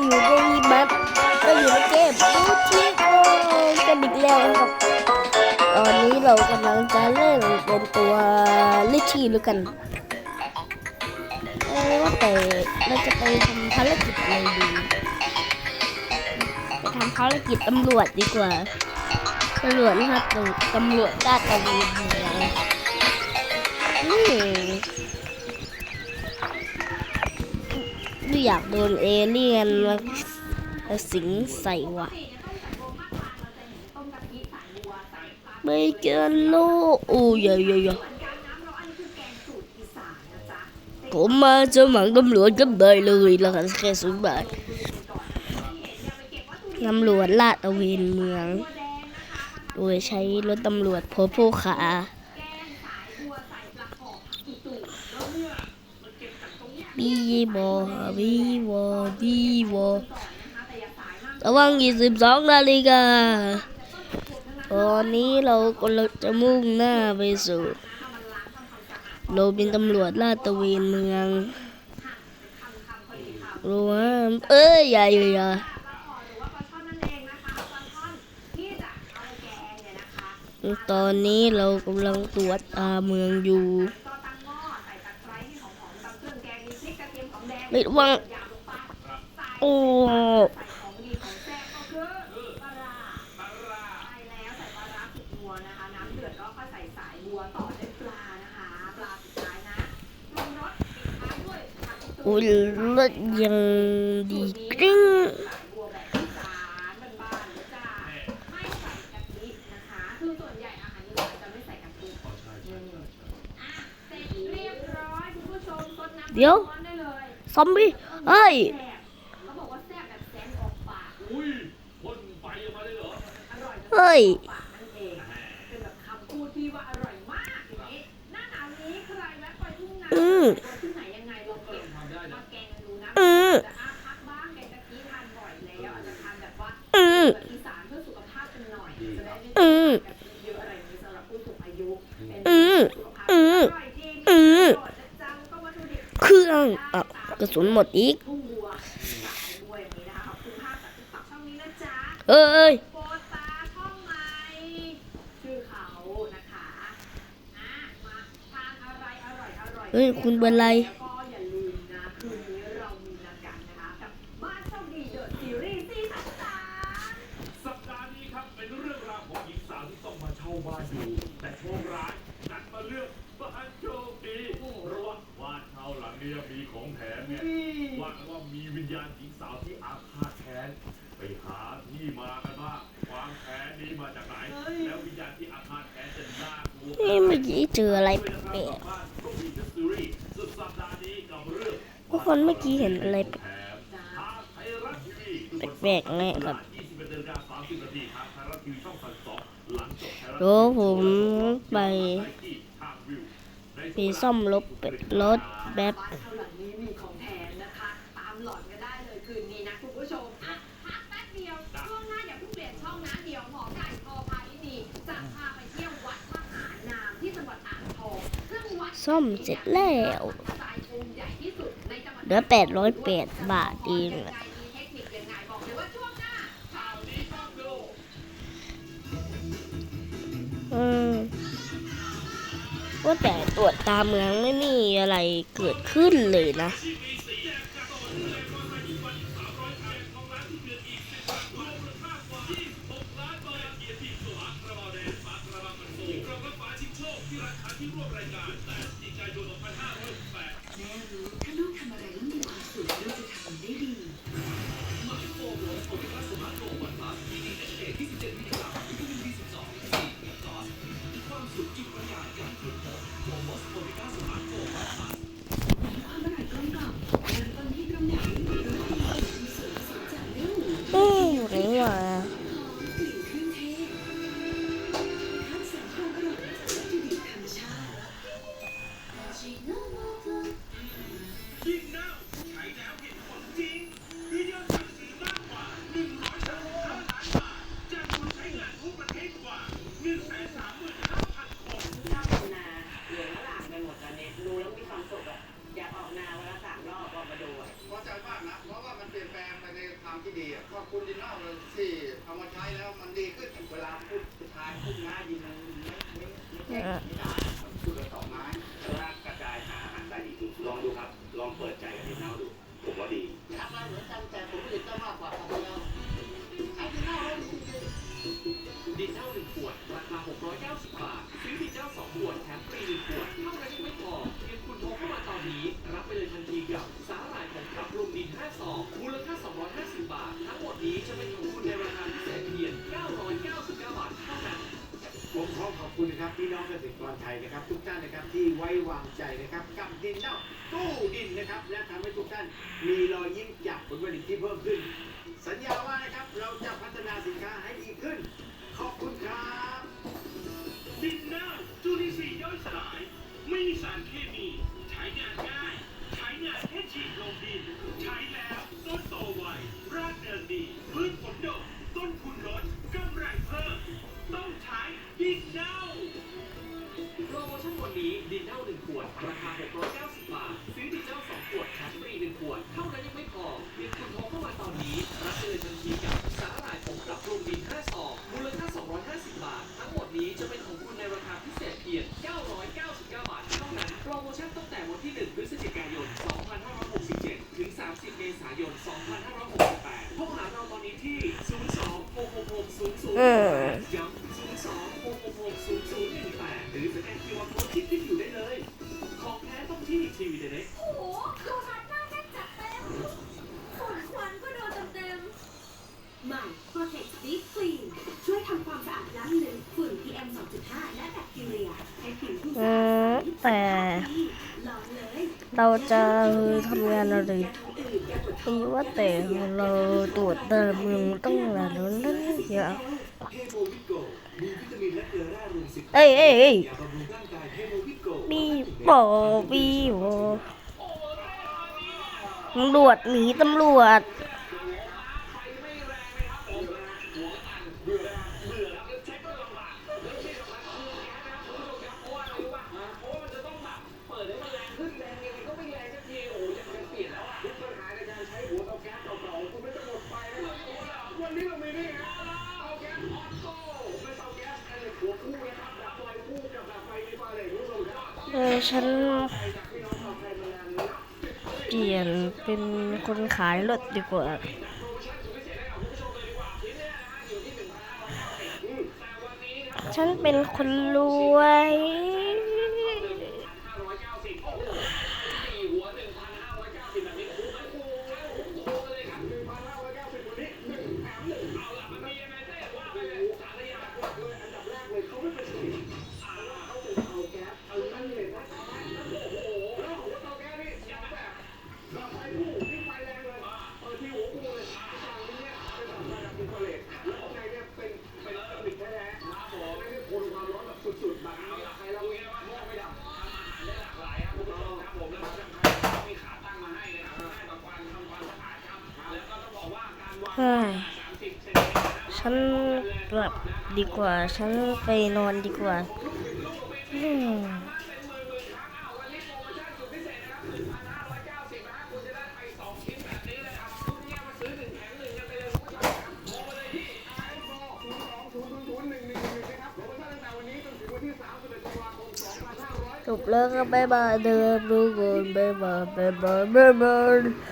อยู่ในบัตก็อยู่ในเกมบูทีโอกันอีกแล้วครับ ตอนนี้เรากำลังจะเล่นเป็นตัวลิชี่หรือกันเอ้ยว่าแต่เราจะไปทำภารกิจอะไรดีไปทำภารกิจตำรวจดีกว่าตำรวจนะครับตำรวจด้านตะเวนเมืองอืมไม่อยากโดนเอเลี่ยนมาสิงใส่ว่ะไม่เกินโลกโอ้ยยยผมมาจะหมังตำรวจก็ได้เลยแล้วแค่ศูนย์บาทตำรวจลาดตระเวนเมือง โดยใช้รถตำรวจพบผู้ขา บีบอบีบอบีบอระวัง22นาฬิกาตอนนี้เรากำลังจะมุ่งหน้าไปสู่เราเป็นตำรวจลาดตระเวนเมืองรู้ว่าเอ้ยอย่าอย่าอย่าตอนนี้เรากำลังตรวจตาเมืองอยู่ ไม่ระวังโอ้โอ้ยรถยังดีกริ้งเดี๋ยว ซอมบี้เฮ้ยเฮ้ยอืมอืมอืมอืมอืมอืมอืมเครื่องอะกระสุ นหมดอีก เอ้ยโปตาช่องไหมชื่อเขานะคะอะมาทานอะไรอร่อยอร่อยเฮ้ย คุณเป็นไรแล้วก็อย่าลืมนะคืนนี้เรามีนัดกันนะคะกับบ้านโชคดีเดอะซีรีส์ซีซั่นสามสัปดาห์นี้ครับเป็นเรื่องราวของ ญญาณหญิงสาวที่อาฆาตแค้นไปหาที่มากันว่าความแค้นนี้มาจากไหนแล้ววิญญาณที่อาฆาตแค้นจะน่ากลัวนี่เมื่อกี้เจออะไรแปลกบ้านโชคดีเดอะซีรีส์สุดสัปดาห์นี้กับเรื่องๆทุกคนเมื่อกี้เห็นอะไรแถมทางไทยรัฐทีวีทุกคนแปลกๆแน่ครับ21นาฬิกา30นาทีทางไทยรัฐทีวีช่อง32หลังจบไทยรัฐเดี๋ยวผมไปที่ทางวิวในไปซ่อมรถเป็ดรถแบบ ซ่อมเสร็จแล้วเหลือแปดร้อยแปดบาทเองอืมว่าแต่ตรวจตาเมืองไม่มีอะไรเกิดขึ้นเลยนะ มันดีขึ้นเวลาพูดสุดท้ายพูดง่ายินมันไม่ไม่ไม่ไม่ได้พูดละสองไม้แต่ว่ากระจายหาอาหารด้ดีดูลองดูครับ ลองเปิดใจให้เน่าดู ผมว่าดีทำมาหนกันแต่ผมอื่นมากกว่าของเราใช้ที่เน่าดีดีเน่าหนึ่งขวดราคาหกร้อยเก้าสิบบาทซื้อดีเน่าสองขวดแถมฟรีหนึ่งขวด นะครับพี่น้องเกษตรกรไทยนะครับ ทุกท่านนะครับที่ไว้วางใจนะครับกับดินเน่าตู้ดินนะครับและทำให้ทุกท่านมีรอยยิ้มจากผลผลิตที่เพิ่มขึ้น สัญญาว่านะครับเราจะพัฒนาสินค้าให้ดีขึ้น ขอบคุณครับดินเนอร์จุลินทรีย์ย่อยสลาย ไม่มีสารเคมีใช้งานง่ายใช้งานแค่ฉีดลงดินายน 2568โทรหาเราตอนนี้ที่ 02 666เออ00ย้ำ02 666 0018หรือสแกน QR Code ที่ขึ้นอยู่ได้เลย ของแท้ต้องที่ทีวีเด็กโอ้โหโดนัทหน้าแน่นจัดเต็มฝุ่นควันก็โดนเต็มๆใหม่ Protect Deep Clean ช่วยทำความสะอาดล้างเลือนฝุ่น PM 2.5 และแบคทีเรียให้ผิวที่สะอือาดมแต่ลองเลยเราจะทำงานอะไร คือว่าแต่เราตรวจเติมมึงต้องหลายนั้นนั่นเยอะเอ้ยเอ้ยเอ้ยยาบำรุงร่างกายเฮโมวิโกบีบอบีบอตำรวจหนีตำรวจ ฉันเปลี่ยนเป็นคนขายรถดีกว่าฉันเป็นคนรวย ฉันกลับดีกว่า ฉันไปนอนดีกว่าจบแล้วก็บายบายเดิมดูก่อนบายบายบายบายบายบาย